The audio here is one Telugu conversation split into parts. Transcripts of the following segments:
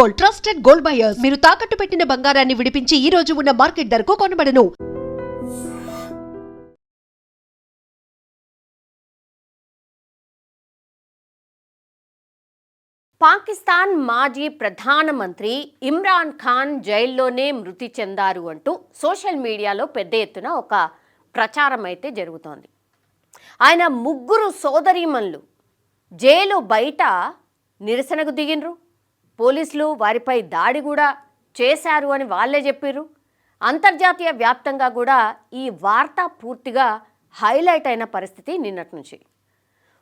Gold trusted gold buyers. మీరు తాకట్టు పెట్టిన బంగారాన్ని విడిపించి ఈ రోజు ఉన్న మార్కెట్ ధరకు కొనబడను. పాకిస్తాన్ మాజీ ప్రధానమంత్రి ఇమ్రాన్ ఖాన్ జైల్లోనే మృతి చెందారు అంటూ సోషల్ మీడియాలో పెద్ద ఎత్తున ఒక ప్రచారం అయితే జరుగుతోంది. ఆయన ముగ్గురు సోదరీమణులు జైలు బయట నిరసనకు దిగినరు. పోలీసులు వారిపై దాడి కూడా చేశారు అని వాళ్ళే చెప్పారు అంతర్జాతీయ వ్యాప్తంగా కూడా ఈ వార్త పూర్తిగా హైలైట్ అయిన పరిస్థితి నిన్నటి నుంచి.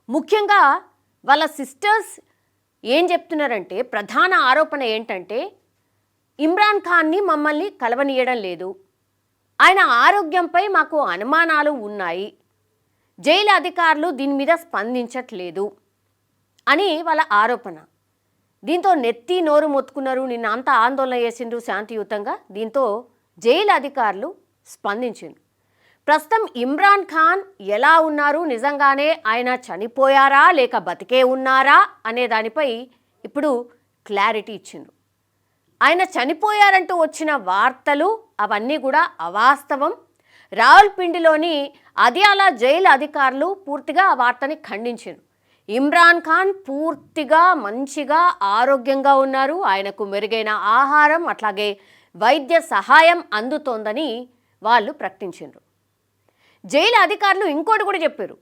ముఖ్యంగా వాళ్ళ సిస్టర్స్ ఏం చెప్తున్నారంటే ప్రధాన ఆరోపణ ఏంటంటే ఇమ్రాన్ ఖాన్ని మమ్మల్ని కలవనీయడం లేదు. ఆయన ఆరోగ్యంపై మాకు అనుమానాలు ఉన్నాయి. జైలు అధికారులు దీని మీద స్పందించట్లేదు అని వాళ్ళ ఆరోపణ. దీంతో నెత్తి నోరు మొత్తుకున్నారు. నిన్న అంతా ఆందోళన చేసిండ్రు శాంతియుతంగా. దీంతో జైలు అధికారులు స్పందించిండ్రు. ప్రస్తుతం ఇమ్రాన్ ఖాన్ ఎలా ఉన్నారు? నిజంగానే ఆయన చనిపోయారా? లేక బతికే ఉన్నారా? అనే దానిపై ఇప్పుడు క్లారిటీ ఇచ్చిండ్రు. ఆయన చనిపోయారంటూ వచ్చిన వార్తలు అవన్నీ కూడా అవాస్తవం. రావుల్పిండిలోని అదియాల జైలు అధికారులు పూర్తిగా ఆ వార్తని ఖండించారు ఇమ్రాన్ ఖాన్ పూర్తిగా మంచిగా ఆరోగ్యంగా ఉన్నారు. ఆయనకు మెరుగైన ఆహారం అట్లాగే వైద్య సహాయం అందుతోందని వాళ్ళు ప్రకటించారు జైలు అధికారులు ఇంకోటి కూడా చెప్పారు.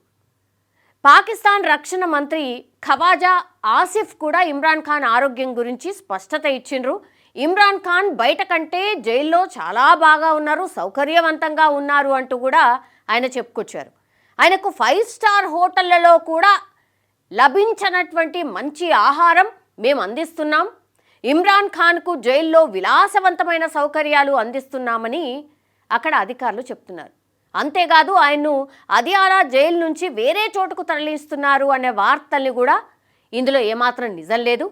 పాకిస్తాన్ రక్షణ మంత్రి ఖవాజా ఆసిఫ్ కూడా ఇమ్రాన్ ఖాన్ ఆరోగ్యం గురించి స్పష్టత ఇచ్చిండ్రు. ఇమ్రాన్ ఖాన్ బయట కంటే జైల్లో చాలా బాగా ఉన్నారు సౌకర్యవంతంగా ఉన్నారు అంటూ కూడా ఆయన చెప్పుకొచ్చారు. ఆయనకు ఫైవ్ స్టార్ హోటళ్ళలో కూడా లభించనటువంటి మంచి ఆహారం మేము అందిస్తున్నాం. ఇమ్రాన్ ఖాన్కు జైల్లో విలాసవంతమైన సౌకర్యాలు అందిస్తున్నామని అక్కడ అధికారులు చెప్తున్నారు. అంతేకాదు ఆయన్ను అదియాలా జైలు నుంచి వేరే చోటుకు తరలిస్తున్నారు అనే వార్తల్ని కూడా ఇందులో ఏమాత్రం నిజం లేదు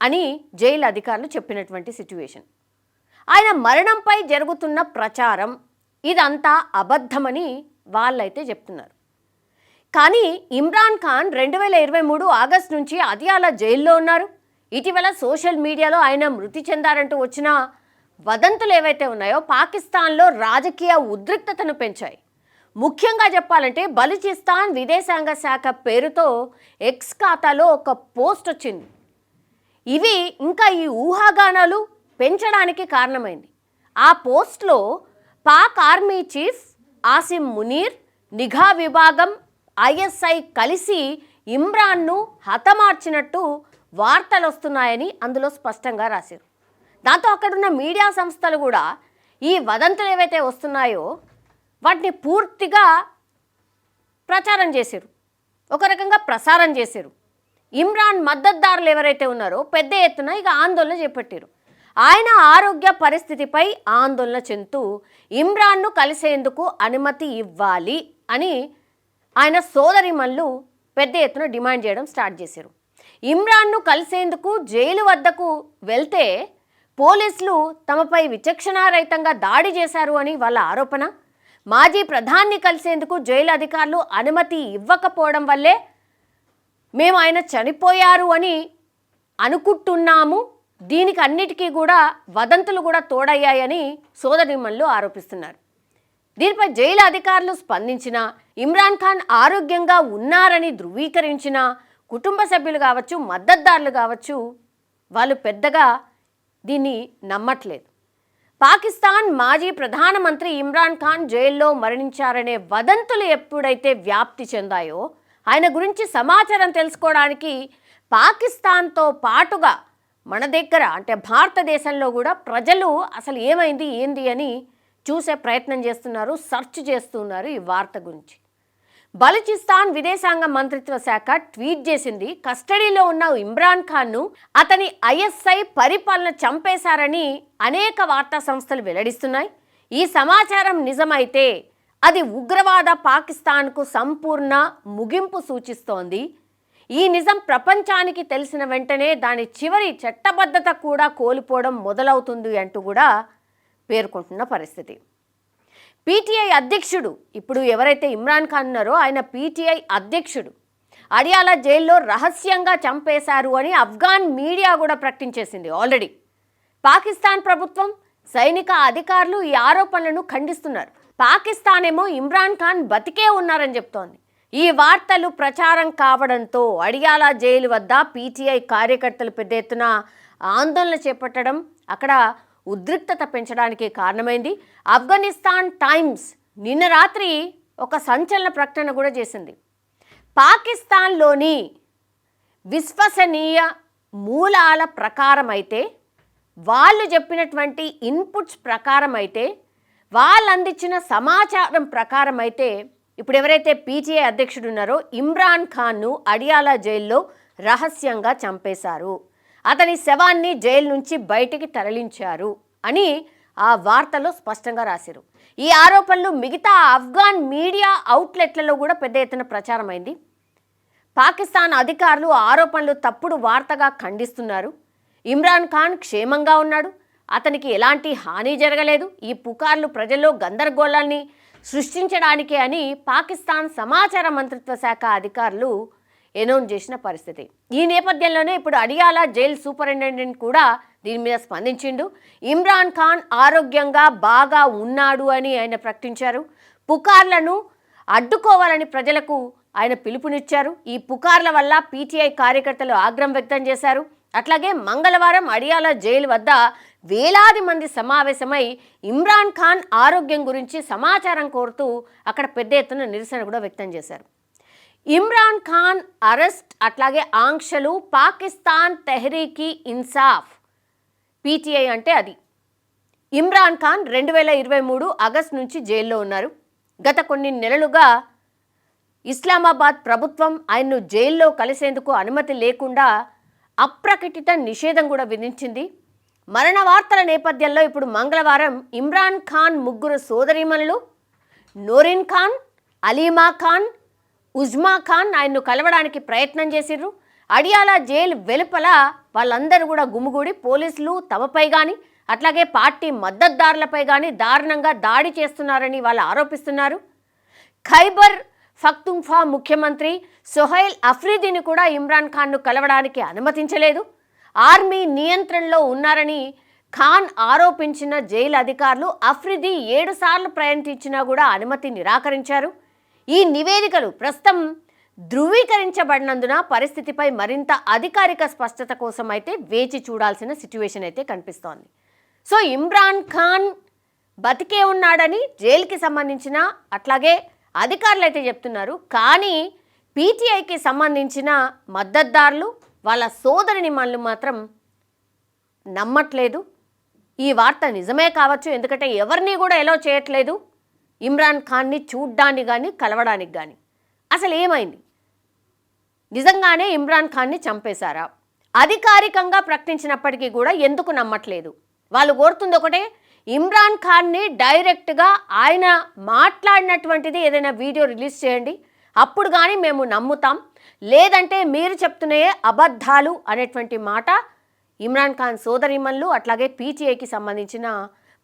అని జైలు అధికారులు చెప్పినటువంటి సిట్యువేషన్ ఆయన మరణంపై జరుగుతున్న ప్రచారం ఇదంతా అబద్ధమని వాళ్ళైతే చెప్తున్నారు. కానీ ఇమ్రాన్ ఖాన్ రెండు వేల ఇరవై మూడు ఆగస్టు నుంచి అదియాలా జైల్లో ఉన్నారు. ఇటీవల సోషల్ మీడియాలో ఆయన మృతి చెందారంటూ వచ్చిన వదంతులు ఏవైతే ఉన్నాయో పాకిస్తాన్లో రాజకీయ ఉద్రిక్తతను పెంచాయి. ముఖ్యంగా చెప్పాలంటే బలుచిస్తాన్ విదేశాంగ శాఖ పేరుతో ఎక్స్ ఖాతాలో ఒక పోస్ట్ వచ్చింది. ఇవి ఇంకా ఈ ఊహాగానాలు పెంచడానికి కారణమైంది. ఆ పోస్ట్లో పాక్ ఆర్మీ చీఫ్ ఆసిమ్ మునీర్ నిఘా విభాగం ఐఎస్ఐ కలిసి ఇమ్రాన్ను హతమార్చినట్టు వార్తలు వస్తున్నాయని అందులో స్పష్టంగా రాశారు. దాంతో అక్కడున్న మీడియా సంస్థలు కూడా ఈ వదంతులు ఏవైతే వస్తున్నాయో వాటిని పూర్తిగా ప్రచారం చేశారు. ఒక రకంగా ప్రసారం చేశారు. ఇమ్రాన్ మద్దతుదారులు ఎవరైతే ఉన్నారో పెద్ద ఎత్తున ఇక ఆందోళన చేపట్టారు. ఆయన ఆరోగ్య పరిస్థితిపై ఆందోళన చెందుతూ ఇమ్రాన్ను కలిసేందుకు అనుమతి ఇవ్వాలి అని ఆయన సోదరిమల్లు పెద్ద ఎత్తున డిమాండ్ చేయడం స్టార్ట్ చేశారు. ఇమ్రాన్ను కలిసేందుకు జైలు వద్దకు వెళ్తే పోలీసులు తమపై విచక్షణారహితంగా దాడి చేశారు అని వాళ్ళ ఆరోపణ. మాజీ ప్రధాన్ని కలిసేందుకు జైలు అధికారులు అనుమతి ఇవ్వకపోవడం వల్లే మేము ఆయన చనిపోయారు అని అనుకుంటున్నాము. దీనికి అన్నిటికీ కూడా వదంతులు కూడా తోడయ్యాయని సోదరిమన్లు ఆరోపిస్తున్నారు. దీనిపై జైలు అధికారులు స్పందించిన ఇమ్రాన్ ఖాన్ ఆరోగ్యంగా ఉన్నారని ధృవీకరించిన కుటుంబ సభ్యులు కావచ్చు మద్దతుదారులు కావచ్చు వాళ్ళు పెద్దగా దీన్ని నమ్మట్లేదు. పాకిస్తాన్ మాజీ ప్రధానమంత్రి ఇమ్రాన్ ఖాన్ జైల్లో మరణించారనే వదంతులు ఎప్పుడైతే వ్యాప్తి చెందాయో ఆయన గురించి సమాచారం తెలుసుకోవడానికి పాకిస్తాన్తో పాటుగా మన దగ్గర అంటే భారతదేశంలో కూడా ప్రజలు అసలు ఏమైంది ఏంది అని చూసే ప్రయత్నం చేస్తున్నారు సెర్చ్ చేస్తున్నారు ఈ వార్త గురించి. బలూచిస్తాన్ విదేశాంగ మంత్రిత్వ శాఖ ట్వీట్ చేసింది కస్టడీలో ఉన్న ఇమ్రాన్ ఖాన్ను అతని ఐఎస్ఐ పరిపాలన చంపేశారని అనేక వార్తా సంస్థలు వెల్లడిస్తున్నాయి. ఈ సమాచారం నిజమైతే అది ఉగ్రవాద పాకిస్తాన్కు సంపూర్ణ ముగింపు సూచిస్తోంది. ఈ నిజం ప్రపంచానికి తెలిసిన వెంటనే దాని చివరి చట్టబద్ధత కూడా కోల్పోవడం మొదలవుతుంది అంటూ కూడా పేర్కొంటున్న పరిస్థితి. పీటీఐ అధ్యక్షుడు. ఇప్పుడు ఎవరైతే ఇమ్రాన్ ఖాన్ ఉన్నారో ఆయన పీటీఐ అధ్యక్షుడు. అడియాల జైల్లో రహస్యంగా చంపేశారు అని అఫ్ఘాన్ మీడియా కూడా ప్రకటించేసింది ఆల్రెడీ. పాకిస్తాన్ ప్రభుత్వం సైనిక అధికారులు ఈ ఆరోపణలను ఖండిస్తున్నారు. పాకిస్తాన్ ఏమో ఇమ్రాన్ ఖాన్ బతికే ఉన్నారని చెప్తోంది. ఈ వార్తలు ప్రచారం కావడంతో అడియాల జైలు వద్ద పీటీఐ కార్యకర్తలు పెద్ద ఎత్తున ఆందోళన చేపట్టడం అక్కడ ఉద్రిక్తత పెంచడానికి కారణమైంది. ఆఫ్ఘనిస్తాన్ టైమ్స్ నిన్న రాత్రి ఒక సంచలన ప్రకటన కూడా చేసింది. పాకిస్తాన్లోని విశ్వసనీయ మూలాల ప్రకారం అయితే వాళ్ళు చెప్పినటువంటి ఇన్పుట్స్ ప్రకారం అయితే వాళ్ళు అందించిన సమాచారం ప్రకారం అయితే ఇప్పుడు ఎవరైతే పీటీఐ అధ్యక్షుడు ఉన్నారో ఇమ్రాన్ ఖాన్ను అడియాలా జైల్లో రహస్యంగా చంపేశారు. అతని శవాన్ని జైలు నుంచి బయటికి తరలించారు అని ఆ వార్తలో స్పష్టంగా రాశారు. ఈ ఆరోపణలు మిగతా ఆఫ్ఘాన్ మీడియా అవుట్లెట్లలో కూడా పెద్ద ఎత్తున ప్రచారమైంది. పాకిస్తాన్ అధికారులు ఆరోపణలు తప్పుడు వార్తగా ఖండిస్తున్నారు. ఇమ్రాన్ ఖాన్ క్షేమంగా ఉన్నాడు. అతనికి ఎలాంటి హాని జరగలేదు. ఈ పుకార్లు ప్రజల్లో గందరగోళాన్ని సృష్టించడానికే అని పాకిస్తాన్ సమాచార మంత్రిత్వ శాఖ అధికారులు అనౌన్స్ చేసిన పరిస్థితి. ఈ నేపథ్యంలోనే ఇప్పుడు అడియాల జైల్ సూపరింటెండెంట్ కూడా దీని మీద స్పందించిండు. ఇమ్రాన్ ఖాన్ ఆరోగ్యంగా బాగా ఉన్నాడు అని ఆయన ప్రకటించారు. పుకార్లను అడ్డుకోవాలని ప్రజలకు ఆయన పిలుపునిచ్చారు. ఈ పుకార్ల వల్ల పీటీఐ కార్యకర్తలు ఆగ్రహం వ్యక్తం చేశారు. అట్లాగే మంగళవారం అడియాల జైలు వద్ద వేలాది మంది సమావేశమై ఇమ్రాన్ ఖాన్ ఆరోగ్యం గురించి సమాచారం కోరుతూ అక్కడ పెద్ద ఎత్తున నిరసన కూడా వ్యక్తం చేశారు. ఇమ్రాన్ ఖాన్ అరెస్ట్ అట్లాగే ఆంక్షలు పాకిస్తాన్ తెహ్రీకి ఇన్సాఫ్. పీటీఐ అంటే అది. ఇమ్రాన్ ఖాన్ రెండు వేల ఇరవై మూడు ఆగస్టు నుంచి జైల్లో ఉన్నారు. గత కొన్ని నెలలుగా ఇస్లామాబాద్ ప్రభుత్వం ఆయన్ను జైల్లో కలిసేందుకు అనుమతి లేకుండా అప్రకటిత నిషేధం కూడా విధించింది. మరణ వార్తల నేపథ్యంలో ఇప్పుడు మంగళవారం ఇమ్రాన్ ఖాన్ ముగ్గురు సోదరీమణులు నోరిన్ ఖాన్ అలీమా ఖాన్ ఉజ్మా ఖాన్ ఆయన్ను కలవడానికి ప్రయత్నం చేసిర్రు అడియాల జైలు వెలుపల వాళ్ళందరూ కూడా గుమిగూడి పోలీసులు తమపై కానీ అట్లాగే పార్టీ మద్దతుదారులపై కానీ దారుణంగా దాడి చేస్తున్నారని వాళ్ళు ఆరోపిస్తున్నారు. ఖైబర్ ఫక్తుంఫా ముఖ్యమంత్రి సొహైల్ అఫ్రీదీని కూడా ఇమ్రాన్ ఖాన్ను కలవడానికి అనుమతించలేదు. ఆర్మీ నియంత్రణలో ఉన్నారని ఖాన్ ఆరోపించిన జైలు అధికారులు అఫ్రిది ఏడు సార్లు ప్రయత్నించినా కూడా అనుమతి నిరాకరించారు. ఈ నివేదికలు ప్రస్తుతం ధృవీకరించబడినందున పరిస్థితిపై మరింత అధికారిక స్పష్టత కోసం అయితే వేచి చూడాల్సిన సిచ్యువేషన్ అయితే కనిపిస్తోంది. సో ఇమ్రాన్ ఖాన్ బతికే ఉన్నాడని జైలుకి సంబంధించిన అట్లాగే అధికారులు అయితే చెప్తున్నారు. కానీ పీటీఐకి సంబంధించిన మద్దతుదారులు వాళ్ళ సోదరిని మళ్ళీ మాత్రం నమ్మట్లేదు. ఈ వార్త నిజమే కావచ్చు ఎందుకంటే ఎవరిని కూడా ఎలో చేయట్లేదు. ఇమ్రాన్ ఖాన్ని చూడ్డానికి కానీ కలవడానికి కానీ అసలు ఏమైంది? నిజంగానే ఇమ్రాన్ ఖాన్ని చంపేశారా? అధికారికంగా ప్రకటించినప్పటికీ కూడా ఎందుకు నమ్మట్లేదు? వాళ్ళు కోరుతుంది ఒకటే ఇమ్రాన్ ఖాన్ని డైరెక్ట్గా ఆయన మాట్లాడినటువంటిది ఏదైనా వీడియో రిలీజ్ చేయండి. అప్పుడు కానీ మేము నమ్ముతాం. లేదంటే మీరు చెప్తున్నాయే అబద్ధాలు అనేటువంటి మాట ఇమ్రాన్ ఖాన్ సోదరిమన్లు అట్లాగే పీటీఐకి సంబంధించిన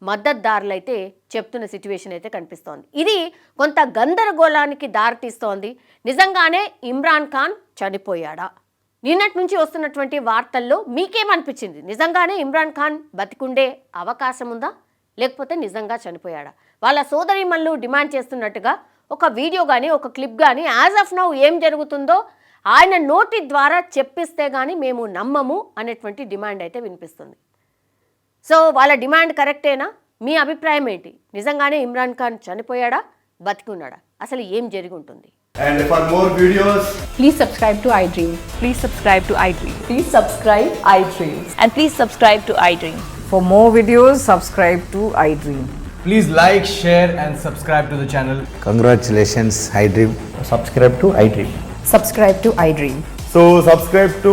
మద్దతుదారులు అయితే చెప్తున్న సిచ్యువేషన్ అయితే కనిపిస్తోంది. ఇది కొంత గందరగోళానికి దారితీస్తోంది. నిజంగానే ఇమ్రాన్ ఖాన్ చనిపోయాడా? నిన్నటి నుంచి వస్తున్నటువంటి వార్తల్లో మీకేమనిపించింది? నిజంగానే ఇమ్రాన్ ఖాన్ బతికుండే అవకాశం ఉందా? లేకపోతే నిజంగా చనిపోయాడా? వాళ్ళ సోదరిమల్లు డిమాండ్ చేస్తున్నట్టుగా ఒక వీడియో కానీ ఒక క్లిప్ కానీ యాజ్ ఆఫ్ నౌ ఏం జరుగుతుందో ఆయన నోటి ద్వారా చెప్పిస్తే కానీ మేము నమ్మము అనేటువంటి డిమాండ్ అయితే వినిపిస్తుంది. సో వాళ్ళ డిమాండ్ కరెక్టేనా మీ అభిప్రాయం ఏంటి నిజంగానే ఇమ్రాన్ ఖాన్ చనిపోయాడా బతికున్నాడా అసలు ఏం జరిగి ఉంటుంది And for more videos, Please subscribe to iDream. Please subscribe to iDream. Please subscribe iDream. And please subscribe to iDream. For more videos, subscribe to iDream. Please like, share, and subscribe to the channel. Congratulations, iDream. subscribe to iDream. Subscribe to iDream. so subscribe to